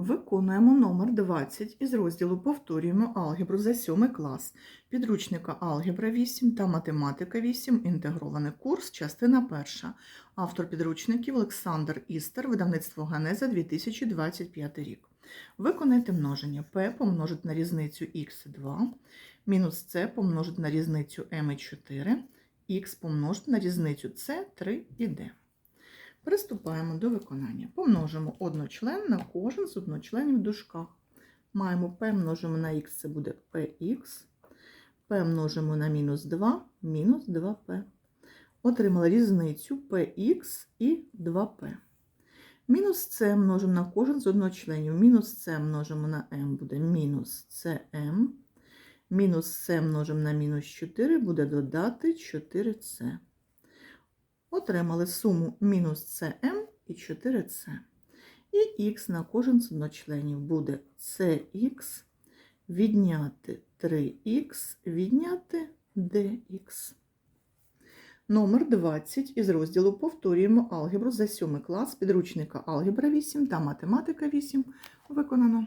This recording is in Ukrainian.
Виконуємо номер 20 із розділу Повторюємо алгебру за 7 клас, підручника Алгебра 8 та Математика 8, інтегрований курс, частина 1. Автор підручників Олександр Істер, видавництво Ганеза 2025 рік. Виконайте множення P помножить на різницю х2, мінус c помножить на різницю m4, х помножить на різницю c, 3 і d. Приступаємо до виконання. Помножимо одночлен на кожен з одночленів в дужках. Маємо p множимо на х, це буде px, p множимо на мінус 2, мінус 2p. Отримали різницю px і 2p. Мінус c множимо на кожен з одночленів. Мінус c множимо на m буде мінус cm. Мінус c множимо на мінус 4 буде додати 4c. Отримали суму мінус cm і 4c. І х на кожен з одночленів буде cx, відняти 3х, відняти dx. Номер 20 із розділу повторюємо алгебру за 7 клас підручника Алгебра 8 та Математика 8 виконано.